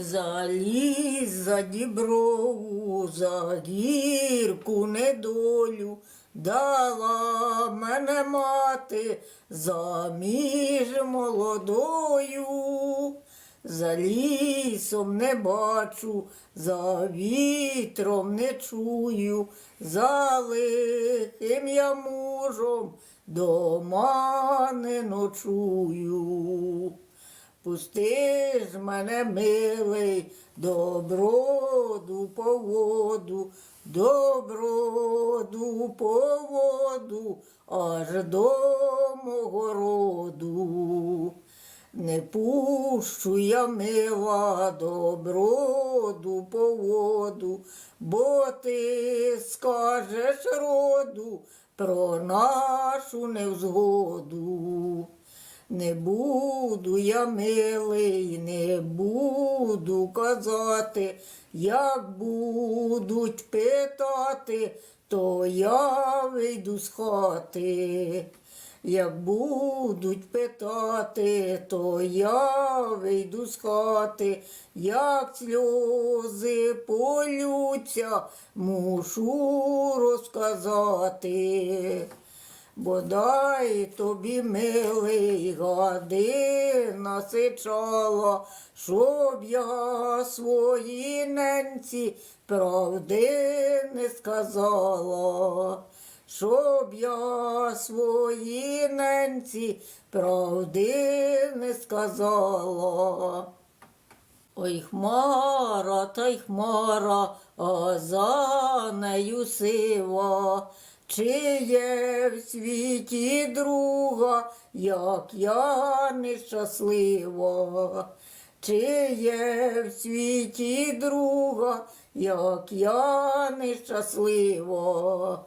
За ліс, за діброву, за гірку недолю дала мене мати заміж молодою. За лісом не бачу, за вітром не чую, за лихим я мужем дома не ночую. Пусти ж мене, милий, доброду по воду, доброду по воду, аж до мого роду. Не пущу я мила доброду по воду, бо ти скажеш роду про нашу невзгоду. Не буду я милий, не буду казати, як будуть питати, то я вийду з хати. Як будуть питати, то я вийду з хати, як сльози полються, мушу розказати. Бодай тобі, милий, година сичала, щоб я своїй ненці правди не сказала, щоб я своїй ненці правди не сказала. Ой, хмара, та й хмара, а за нею сива. Чи є в світі друга, як я нещаслива? Чи є в світі друга, як я нещаслива?